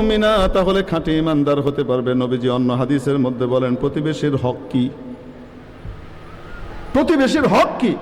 মুমিনা, তাহলে খাঁটি ইমানদার হতে পারবে। নবীজি অন্য হাদিসের মধ্যে বলেন, প্রতিবেশীর হক কি? প্রতিবেশীর হক কি?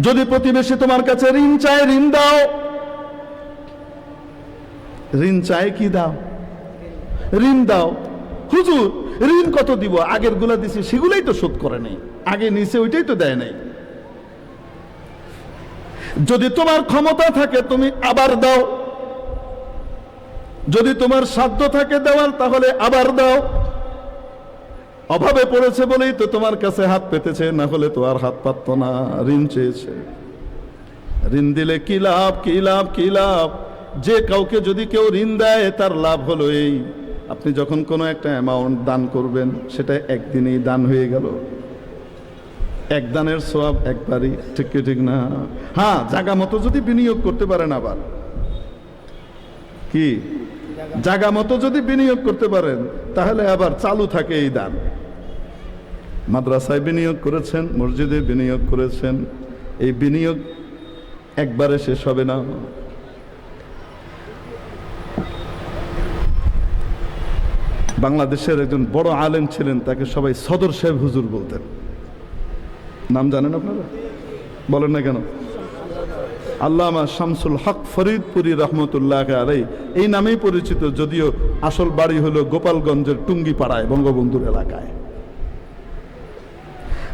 যদি প্রতিবেশী তোমার কাছে ঋণ চায়, ঋণ দাও। ঋণ চায় কি দাও? ঋণ দাও। হুজুর, ঋণ কত দিব? আগেরগুলা দিছি, সেগুলাই তো শোধ করে নেই। আগে নিচে ওইটাই তো দেয় নাই। যদি তোমার ক্ষমতা থাকে, তুমি আবার দাও। যদি তোমার সাধ্য থাকে দেওয়ার, তাহলে আবার দাও। অভাবে পড়েছে বলেই তো তোমার কাছে হাত পেতেছে, না হলে তো আর হাত পাতত না, ঋণ চেয়েছে। ঋণ দিলে কি লাভ কি লাভ কি লাভ? যে কাউকে যদি কেউ ঋণ দেয়, তার লাভ হলো এই। আপনি যখন কোনো একটা অ্যামাউন্ট দান করবেন, সেটা একদিনেই দান হয়ে গেল। এক দানের সব একবারই ঠিক কি ঠিক না? হ্যাঁ জাগা মতো যদি বিনিয়োগ করতে পারেন আবার। কি? জায়গা মতো যদি বিনিয়োগ করতে পারেন, তাহলে আবার চালু থাকে এই দান। মাদ্রাসায় বিনিয়োগ করেছেন, মসজিদে বিনিয়োগ করেছেন, এই বিনিয়োগ একবারে শেষ হবে না। বাংলাদেশের একজন বড় আলেম ছিলেন, তাকে সবাই সদর সাহেব হুজুর বলতেন। নাম জানেন আপনারা? বলেন না কেন? আল্লামা শামসুল হক ফরিদপুরি রহমতুল্লাহ আলাই এই নামেই পরিচিত, যদিও আসল বাড়ি হলো গোপালগঞ্জের টুঙ্গিপাড়ায়, বঙ্গবন্ধুর এলাকায়।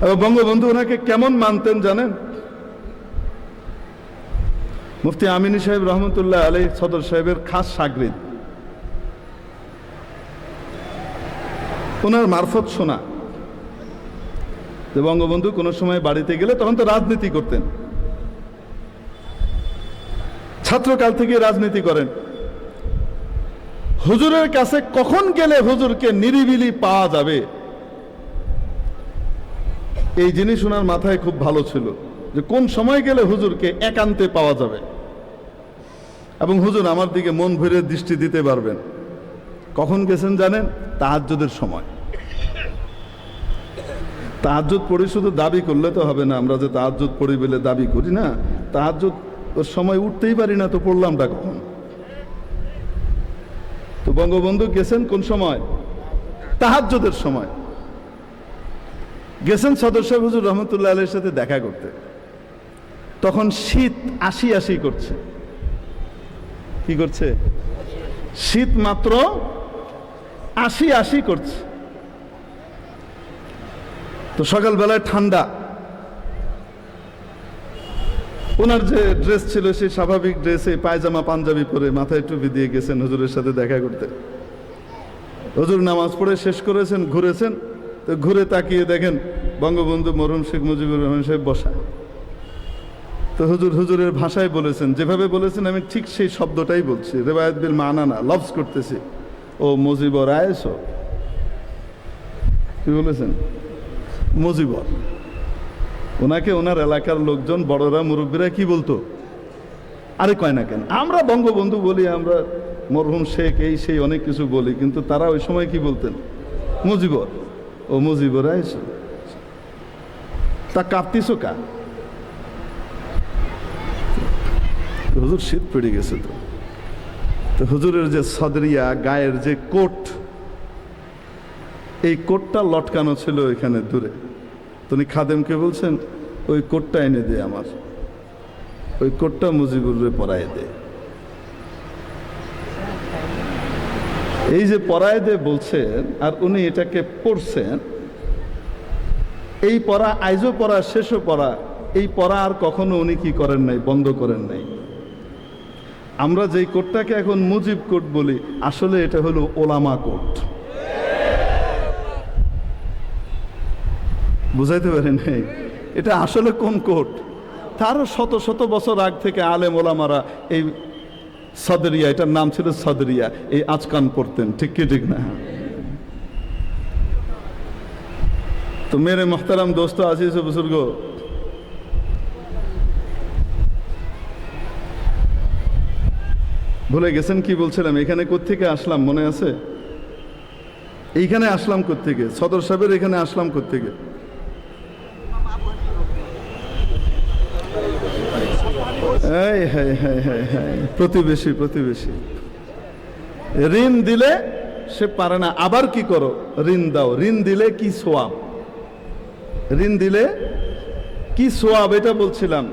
এবং বঙ্গবন্ধু ওনাকে কেমন মানতেন জানেন? মুফতি আমিনী সাহেব রহমতুল্লাহ আলাই সদর সাহেবের খাস সাগরিদ। ওনার মারফত শোনা। যে বঙ্গবন্ধু কোনো সময় বাড়িতে গেলে তখন তো রাজনীতি করতেন। ছাত্রকাল থেকে রাজনীতি করেন। হুজুরের কাছে কখন গেলে হুজুরকে নিরিবিলি পাওয়া যাবে? এই জিনিস ওনার মাথায় খুব ভালো ছিল যে কোন সময় গেলে হুজুরকে একান্তে পাওয়া যাবে। এবং হুজুর আমার দিকে মন ভরে দৃষ্টি দিতে পারবেন। কখন গেছেন জানেন? তাহাজ্জুদের সময়। তাহাজ্জুদ পড়ি শুধু দাবি করলে তো হবে না, আমরা যে তাহাজ্জুদ পড়ি বলে দাবি করি না, তাহাজ্জুদ ওর সময় উঠতেই পারি না, তো পড়লামটা কখন? তো বঙ্গবন্ধু গেছেন কোন সময়? তাহাজ্জুদের সময়। গেছেন সদস্য হুজুর রহমতুল্লাহ আলের সাথে দেখা করতে। তখন শীত আশি আশি করছে। কি করছে? শীত মাত্র আশি আশি করছে। তো সকালবেলায় ঠান্ডা। ওনার যে ড্রেস ছিল, সেই স্বাভাবিক ড্রেসে পায়জামা, পাঞ্জাবি পরে মাথায় টুপি দিয়ে গেছেন হজুরের সাথে দেখা করতে। হজুর নামাজ পড়ে শেষ করেছেন, ঘুরেছেন। তো ঘুরে তাকিয়ে দেখেন বঙ্গবন্ধু মরুম শেখ মুজিবুর রহমান সাহেব বসা তো হুজুর হুজুরের ভাষায় বলেছেন, যেভাবে বলেছেন, আমি ঠিক সেই শব্দটাই বলছি। রেবায়ত বিল মানানা লভস করতেছি। ও মুজিবর আয়েস কি বলেছেন? মুজিবর ওনাকে ওনার এলাকার লোকজন, বড়রা, মুরব্বীরা কি বলতো? আরে কয় না কেন? আমরা বঙ্গবন্ধু বলি, আমরা মরহুম শেখ, এই সেই অনেক কিছু বলি, কিন্তু তারা ওই সময় কি বলতেন? মুজিবর ও মুজিবর আইসো তা কাঁপতিস কা? হুজুর শীত পড়ে গেছে তো। তো হুজুরের যে সদরিয়া, গায়ের যে কোট এই কোটটা লটকানো ছিল এখানে দূরে। তিনি খাদেমকে বলছেন, ওই কোটটা এনে দে আমার। ওই কোটটা মুজিবুরে পরায় দে। এই যে পরায় দে বলছেন, আর উনি এটাকে পড়ছেন, এই পড়া আইজও পড়া, শেষও পড়া, এই পড়া আর কখনো উনি কি করেন নাই, বন্ধ করেন নাই। আমরা যেই কোটটাকে এখন মুজিব কোট বলি, আসলে এটা হলো ওলামা কোট। বুঝাইতে পারেন নাই। এটা আসলে কোন কোট তারও শত শত বছর আগ থেকে আলেম ওলামারা এই সদরিয়া, এটার নাম ছিল সদরিয়া, এই আজকান পড়তেন, ঠিক কি, ঠিক না? তো মেরে মোহতারাম দোস্ত, আজিজ বুজুর্গ। ভুলে গেছেন কি বলছিলাম? এখানে কোত্থেকে আসলাম, মনে আছে? এইখানে আসলাম কোত্থেকে? সদর সাহেবের এখানে আসলাম কোত্থেকে? এই প্রতিবেশী প্রতিবেশী। ঋণ দিলে সে পারে না। আবার কি করো? ঋণ দাও। ঋণ দিলে কি সোয়াব? ঋণ দিলে কি সোয়াব? এটা বলছিলাম।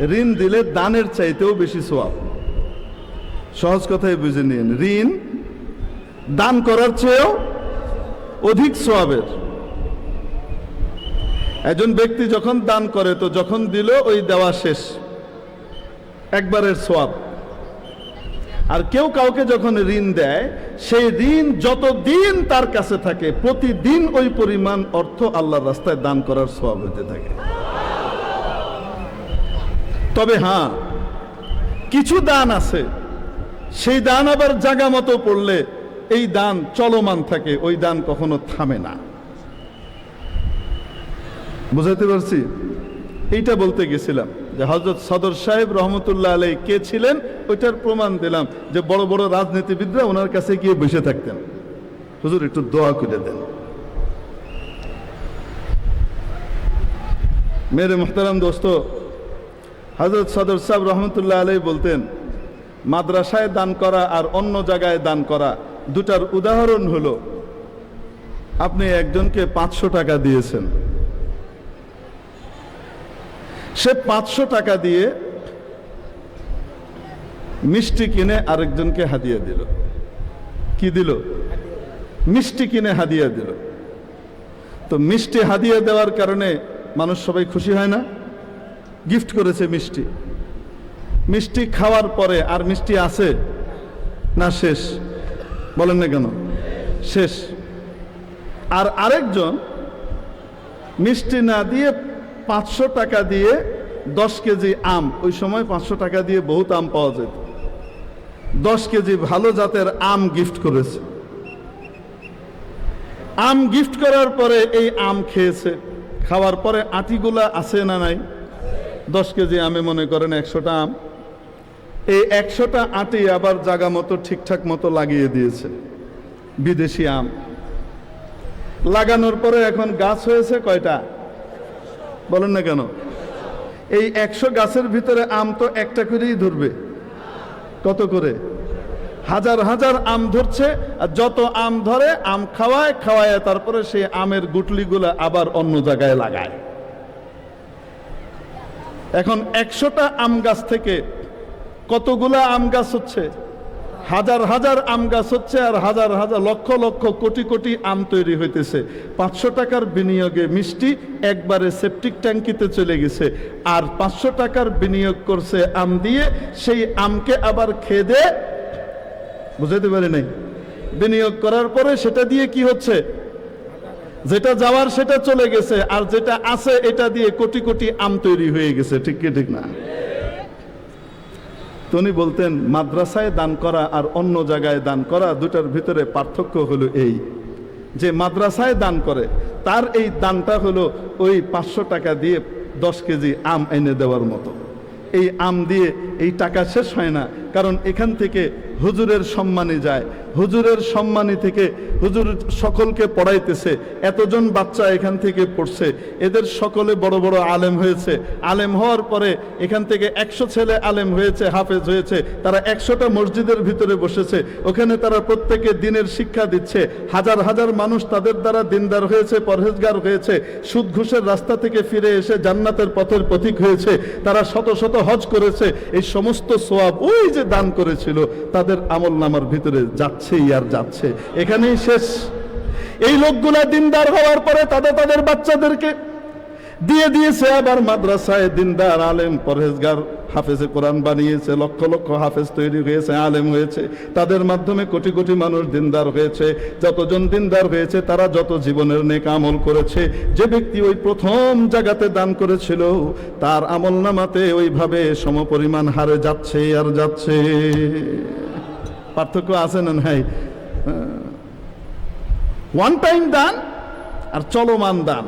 ঋণ দিলে দানের চাইতেও বেশি সোয়াব। সহজ কথাই বুঝে নিন। ঋণ দান করার চেয়েও অধিক সোয়াবের। একজন ব্যক্তি যখন দান করে, তো যখন দিল, ওই দেওয়া শেষ। একবারের সোয়াব আর কেউ কাউকে যখন ঋণ দেয়, সেই ঋণ যতদিন তার কাছে থাকে, প্রতিদিন ওই পরিমাণ অর্থ আল্লাহর রাস্তায় দান করার সোয়াব হতে থাকে। তবে হ্যাঁ কিছু দান আছে। সেই দান আবার জাগা মতো পড়লে এই দান চলমান থাকে, ওই দান কখনো থামে না। বুঝাতে পারছি? এইটা বলতে গেছিলাম। যে হজরত সদর সাহেব রহমতুল্লাহ আলাই কে ছিলেন, ওইটার প্রমাণ দিলাম যে বড় বড় রাজনীতিবিদরা ওনার কাছে গিয়ে বসে থাকতেন। হুজুর, একটু দোয়া করে দেন। মেরে মোহতারাম দোস্ত হজরত সদর সাহেব রহমতুল্লাহ আলাই বলতেন, মাদ্রাসায় দান করা আর অন্য জায়গায় দান করা দুটার উদাহরণ হলো, আপনি একজনকে পাঁচশো টাকা দিয়েছেন। সে পাঁচশো টাকা দিয়ে মিষ্টি কিনে আরেকজনকে হাদিয়া দিল। কি দিল? মিষ্টি কিনে হাদিয়া দিল। তো মিষ্টি হাদিয়া দেওয়ার কারণে মানুষ সবাই খুশি হয় না? গিফট করেছে মিষ্টি। মিষ্টি খাওয়ার পরে আর মিষ্টি আছে না শেষ? বলেন না কেন? শেষ। আর আরেকজন মিষ্টি না দিয়ে পাঁচশো টাকা দিয়ে দশ কেজি আম, ওই সময় পাঁচশো টাকা দিয়ে বহুত আম পাওয়া যেত। দশ কেজি ভালো জাতের আম গিফট করেছে। আম গিফট করার পরে এই আম খেয়েছে। খাওয়ার পরে আটিগুলা আছে না নাই? দশ কেজি আমে মনে করেন একশোটা আম। এই একশোটা আটি আবার জাগা মতো, ঠিকঠাক মতো লাগিয়ে দিয়েছে। বিদেশি আম। লাগানোর পরে এখন গাছ হয়েছে কয়টা? বলেন না কেন? এই একশো গাছের ভিতরে আম তো একটা করেই ধরবে। কত করে? হাজার হাজার আম ধরছে, আর যত আম ধরে, আম খাওয়ায় খাওয়ায়, তারপরে সেই আমের গুটলিগুলো আবার অন্য জায়গায় লাগায়। এখন একশোটা আম গাছ থেকে কতগুলা আম গাছ হচ্ছে? হাজার হাজার আম গাছ হচ্ছে আর হাজার হাজার লক্ষ লক্ষ কোটি কোটি আম তৈরি হইতেছে। পাঁচশো টাকার বিনিয়োগে মিষ্টি একবারে সেপটিক ট্যাঙ্কিতে চলে গেছে। আর পাঁচশো টাকার বিনিয়োগ করছে আম দিয়ে, সেই আমকে আবার খেয়ে দে। বুঝাতে পারি নাই? বিনিয়োগ করার পরে সেটা দিয়ে কি হচ্ছে? যেটা যাওয়ার সেটা চলে গেছে, আর যেটা আছে এটা দিয়ে কোটি কোটি আম তৈরি হয়ে গেছে। ঠিক কি, ঠিক না? তো উনি বলতেন, মাদ্রাসায় দান করা আর অন্য জায়গায় দান করা দুটার ভিতরে পার্থক্য হলো এই, যে মাদ্রাসায় দান করে, তার এই দানটা হলো ওই পাঁচশো টাকা দিয়ে দশ কেজি আম এনে দেওয়ার মতো। এই আম দিয়ে এই টাকা শেষ হয় না কারণ এখান থেকে হুজুরের সম্মানে যায়। হুজুরের সম্মানী থেকে হুজুর সকলকে পড়াইতেছে। এতজন বাচ্চা এখান থেকে পড়ছে। এদের সকলে বড় বড় আলেম হয়েছে। আলেম হওয়ার পরে এখান থেকে একশো ছেলে আলেম হয়েছে, হাফেজ হয়েছে। তারা একশোটা মসজিদের ভিতরে বসেছে। ওখানে তারা প্রত্যেকে দিনের শিক্ষা দিচ্ছে। হাজার হাজার মানুষ তাদের দ্বারা দিনদার হয়েছে, পরহেজগার হয়েছে। সুদ ঘুষের রাস্তা থেকে ফিরে এসে জান্নাতের পথের প্রতীক হয়েছে। তারা শত শত হজ করেছে। এই সমস্ত সোয়াব, ওই যে দান করেছিল, তাদের আমল নামার ভিতরে যাচ্ছেই আর যাচ্ছে। এখানেই শেষ। এই লোকগুলা দিনদার হওয়ার পরে তাদের তাদের বাচ্চাদেরকে দিয়ে দিয়েছে আবার মাদ্রাসায় দিনদার আলেম, পরহেজগার, হাফেজে কোরআন বানিয়েছে, লক্ষ লক্ষ হাফেজ তৈরি হয়েছে, আলেম হয়েছে। তাদের মাধ্যমে কোটি কোটি মানুষ দিনদার হয়েছে। যতজন দিনদার হয়েছে, তারা যত জীবনের নেক আমল করেছে। যে ব্যক্তি ওই প্রথম জায়গাতে দান করেছিল, তার আমল নামাতে ওইভাবে সমপরিমাণ হারে যাচ্ছে আর যাচ্ছে। পার্থক্য আছে না নাই? ওয়ান টাইম দান আর চলমান দান।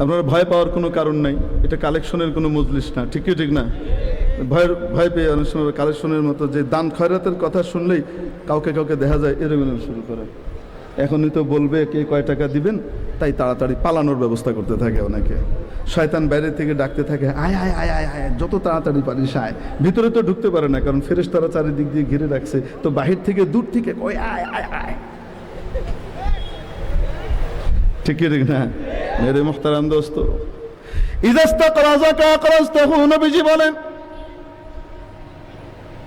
আপনারা ভয় পাওয়ার কোনো কারণ নাই। এটা কালেকশনের কোনো মজলিস না। ঠিকই ঠিক না? ভয়ের ভয় পেয়ে অনেক সময় কালেকশনের মতো যে দান খয়রাতের কথা শুনলেই কাউকে কাউকে দেখা যায়, এরকম শুরু করে। এখনই তো বলবে কে কয় টাকা দিবেন, তাই তাড়াতাড়ি পালানোর ব্যবস্থা করতে থাকে অনেকে। শয়তান বাইরে থেকে ডাকতে থাকে, আয় আয় আয় আয় আয়, যত তাড়াতাড়ি পারিস আয়। ভিতরে তো ঢুকতে পারে না, কারণ ফেরেস তারা চারিদিক দিয়ে ঘিরে রাখছে। তো বাহির থেকে দূর থেকে কয়, আয় আয় আয়। ঠিক না? মেরে মোহতারাম দোস্ত। বলেন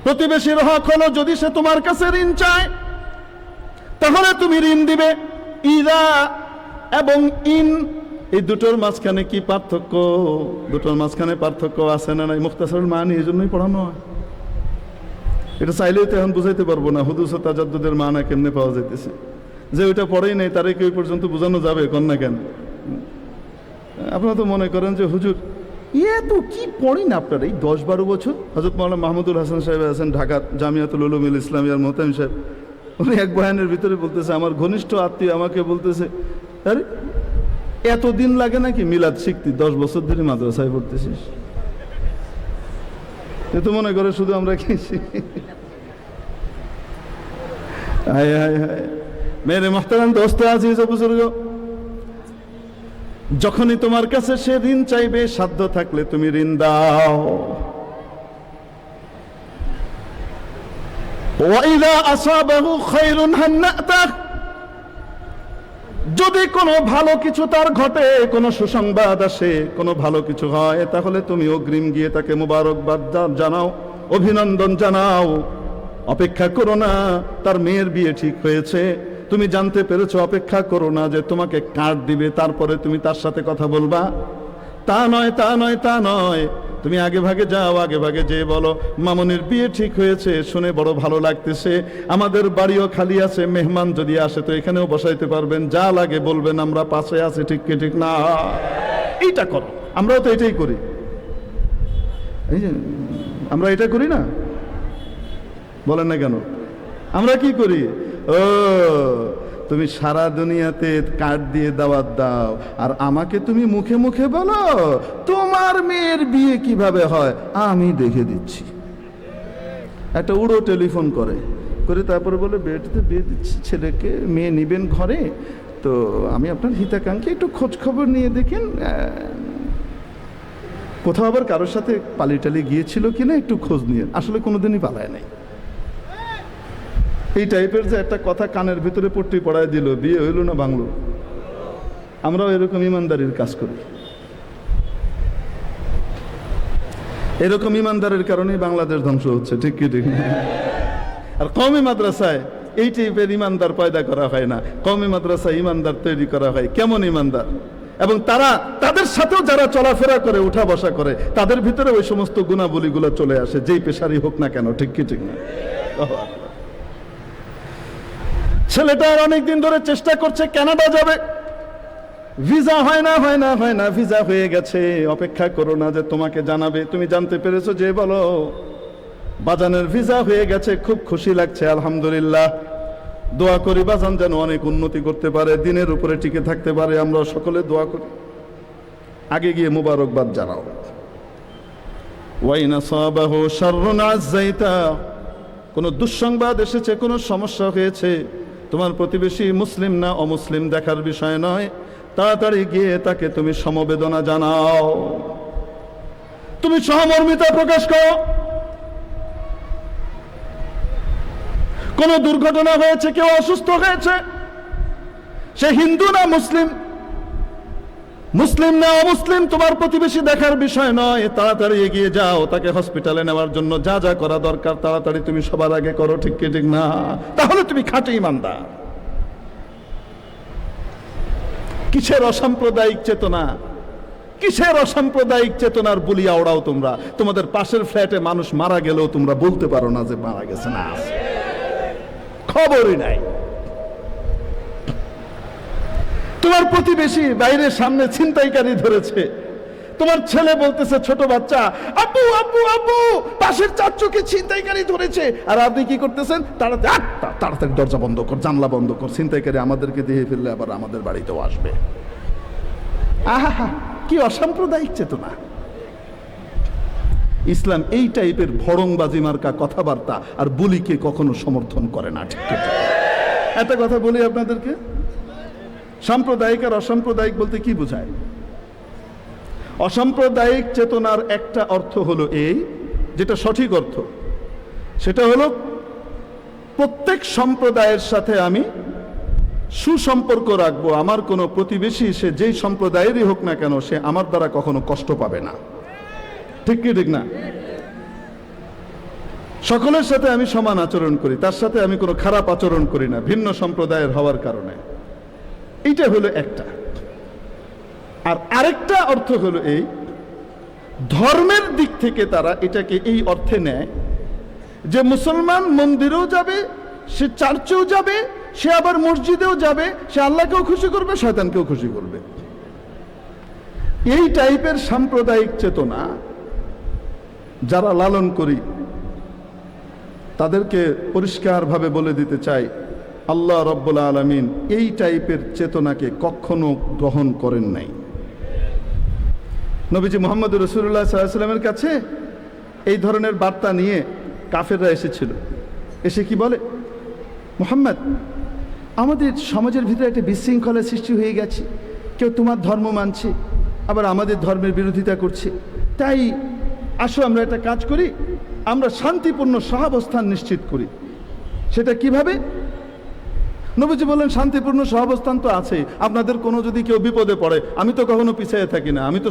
প্রতিবেশীর হক হলো যদি সে তোমার কাছে ঋণ চায়, তাহলে তুমি ঋণ দিবে। ইদা এবং ইন, এই দুটোর মাঝখানে কি পার্থক্য? দুটোর মাঝখানে পার্থক্য আছে না নাই? মুক্তাসরুল মানি, এই জন্যই পড়ানো হয়। এটা চাইলেও তো এখন বুঝাইতে পারব না, হুদুস ও তাজাদ্দুদের মানা কেমনে পাওয়া যাইতেছে? যে ওইটা পড়েই নেই, তারে কি ওই পর্যন্ত বোঝানো যাবে? কন্যা কেন? আপনারা তো মনে করেন যে হুজুর ইয়ে তো কি পড়েন আপনারা? এই দশ বারো বছর? হজরত মাওলানা মাহমুদুল হাসান সাহেব আছেন ঢাকার জামিয়াতুল উলুমিল ইসলামিয়ার মোহতাম সাহেব। উনি এক বয়ানের ভিতরে বলতেছে, আমার ঘনিষ্ঠ আত্মীয় আমাকে বলতেছে, আরে এত দিন লাগে নাকি মিলাদ শিখতি? দশ বছর ধরে মাদ্রাসায় পড়তেছিস? এ তো মনে করে শুধু আমরা কি হায় হায় হায়। মেরে মোহতারাম দোস্ত, আজিজ বুজুর্গ, যখনই তোমার কাছে সে ঋণ চাইবে, সাধ্য থাকলে তুমি ঋণ দাও। যদি কোনো ভালো কিছু তার ঘটে, কোনো সুসংবাদ আসে, কোনো ভালো কিছু হয়, তাহলে তুমি অগ্রিম গিয়ে তাকে মুবারকবাদ জানাও, অভিনন্দন জানাও। অপেক্ষা করো না, তার মেয়ের বিয়ে ঠিক হয়েছে। তুমি জানতে পেরেছ, অপেক্ষা করো না যে তোমাকে কার্ড দিবে, তারপরে তুমি তার সাথে কথা বলবা। তা নয় তা নয় তা নয়। তুমি আগে ভাগে যাও, আগে ভাগে যে বলো। মামনির বিয়ে ঠিক হয়েছে, শুনে বড় ভালো লাগতেছে। আমাদের বাড়িও খালি আছে, মেহমান যদি আসে তো এখানেও বসাইতে পারবেন। যা লাগে বলবেন, আমরা পাশে আছি, ঠিক কি, ঠিক না? এইটা করো, আমরাও তো এটাই করি। এই যে, আমরা এটা করি না? বলেন না কেন? আমরা কি করি? ও, তুমি সারা দুনিয়াতে কার্ড দিয়ে দাওয়াত দাও, আর আমাকে তুমি মুখে মুখে বলো, তোমার মেয়ের বিয়ে কীভাবে হয়? আমি দেখে দিচ্ছি। একটা উড়ো টেলিফোন করে করে তারপরে বলে বিয়েটিতে বিয়ে দিচ্ছি ছেলেকে, মেয়ে নিবেন ঘরে? তো আমি আপনার হিতাকাঙ্ক্ষী, একটু খোঁজ খবর নিয়ে দেখেন কোথাও আবার কারোর সাথে পালিটালি গিয়েছিল কিনা, একটু খোঁজ নিয়ে। আসলে কোনোদিনই পালায় নাই। এই টাইপের যে একটা কথা কানের ভিতরে পট্টি পড়ায় দিল, বিয়ে হইল না বাংলো আমরাও এরকম ইমানদারির কাজ করি। এরকম ইমানদারের কারণেই বাংলাদেশ ধ্বংস হচ্ছে, ঠিক কি, ঠিক? আর কমই মাদ্রাসায় এই টাইপের ইমানদার পয়দা করা হয় না। কমই মাদ্রাসায় ইমানদার তৈরি করা হয়, কেমন ইমানদার? এবং তারা, তাদের সাথেও যারা চলাফেরা করে, উঠা বসা করে, তাদের ভিতরে ওই সমস্ত গুণাবলীগুলো চলে আসে, যেই পেশারই হোক না কেন, ঠিক কি, ঠিক না। ছেলেটা আর অনেকদিন ধরে চেষ্টা করছে কানাডা যাবে। ভিসা হয় না হয় না হয় না, ভিসা হয়ে গেছে। অপেক্ষা করো না যে তোমাকে জানাবে। তুমি জানতে পেরেছ যে বলো, বাজানের ভিসা হয়ে গেছে, খুব খুশি লাগছে, আলহামদুলিল্লাহ। দোয়া করি বাজান যেন অনেক উন্নতি করতে পারে, দিনের উপরে টিকে থাকতে পারে, আমরা সকলে দোয়া করি। আগে গিয়ে মুবারকবাদ জানাও। ওয়াইনা সাবাহু শাররুন আযাইতা। কোনো দুঃসংবাদ এসেছে, কোনো সমস্যা হয়েছে? তোমার প্রতিবেশী মুসলিম না অমুসলিম দেখার বিষয় নয়। তাড়াতাড়ি গিয়ে তাকে তুমি সমবেদনা জানাও। তুমি সহমর্মিতা প্রকাশ করো। কোন দুর্ঘটনা হয়েছে, কেউ অসুস্থ হয়েছে, সে হিন্দু না মুসলিম? মুসলিম না অমুসলিম, তোমার প্রতিবেশী দেখার বিষয় নয়। তাড়াতাড়ি এগিয়ে যাও, তাকে হসপিটালে নেওয়ার জন্য যা যা করা দরকার, তাড়াতাড়ি তুমি সবার আগে করো, ঠিক কি, ঠিক না? তাহলে তুমি খাঁটি ইমানদার। কিসের অসাম্প্রদায়িক চেতনা? কিসের অসাম্প্রদায়িক চেতনার বলিয়া ওড়াও তোমরা? তোমাদের পাশের ফ্ল্যাটে মানুষ মারা গেলেও তোমরা বলতে পারো না যে মারা গেছে না খবরই নাই। তোমার প্রতিবেশী বাইরের সামনে ছিনতাইকারী ধরেছে। তোমার ছেলে বলতেছে, ছোট বাচ্চা, আব্বু আব্বু আব্বু, পাশের চাচুকে ছিনতাইকারী ধরেছে। আর আপনি কি করতেছেন? তাড়াতাড়ি তাড়াতাড়ি দরজা বন্ধ কর, জানলা বন্ধ কর, ছিনতাইকারী আমাদেরকে দিয়ে ফেললে আবার আমাদের বাড়িতেও আসবে। আহা কি অসাম্প্রদায়িক চেতনা। ইসলাম এই টাইপের ভড়ংবাজি মার্কা কথাবার্তা আর বুলিকে কখনো সমর্থন করে না, ঠিক। একটা কথা বলি আপনাদেরকে। সাম্প্রদায়িক আর অসাম্প্রদায়িক বলতে কি বোঝায়? অসাম্প্রদায়িক চেতনার একটা অর্থ হলো এই, যেটা সঠিক অর্থ। সেটা হলো প্রত্যেক সম্প্রদায়ের সাথে আমি সুসম্পর্ক রাখব। আমার কোনো প্রতিবেশী, সে যেই সম্প্রদায়েরই হোক না কেন, সে আমার দ্বারা কখনো কষ্ট পাবে না। ঠিক কি, ঠিক না? সকলের সাথে আমি সমান আচরণ করি, তার সাথে আমি কোনো খারাপ আচরণ করি না, ভিন্ন সম্প্রদায়ের হওয়ার কারণে। এইটা হলো একটা। আর আরেকটা অর্থ হলো এই, ধর্মের দিক থেকে তারা এটাকে এই অর্থে নেয় যে মুসলমান মন্দিরেও যাবে, সে চার্চেও যাবে, সে আবার মসজিদেও যাবে, সে আল্লাহকেও খুশি করবে, শয়তানকেও খুশি করবে। এই টাইপের সাম্প্রদায়িক চেতনা যারা লালন করি, তাদেরকে পরিষ্কারভাবে বলে দিতে চাই আল্লাহ রব্বুল আলমিন এই টাইপের চেতনাকে কখনো গ্রহণ করেন নাই। নবীজি মোহাম্মদ রসুল্লাহ সাল্লামের কাছে এই ধরনের বার্তা নিয়ে কাফেররা এসেছিল। এসে কি বলে? মোহাম্মদ, আমাদের সমাজের ভিতরে একটা বিশৃঙ্খলা সৃষ্টি হয়ে গেছে। কেউ তোমার ধর্ম মানছে, আবার আমাদের ধর্মের বিরোধিতা করছে। তাই আসো আমরা একটা কাজ করি, আমরা শান্তিপূর্ণ সহাবস্থান নিশ্চিত করি। সেটা কীভাবে? নবীজি বললেন, শান্তিপূর্ণ সহাবস্থান তো আছে আপনাদের কোনো যদি কেউ বিপদে পড়ে, আমি তো কখনো পিছিয়ে থাকি না। আমি তো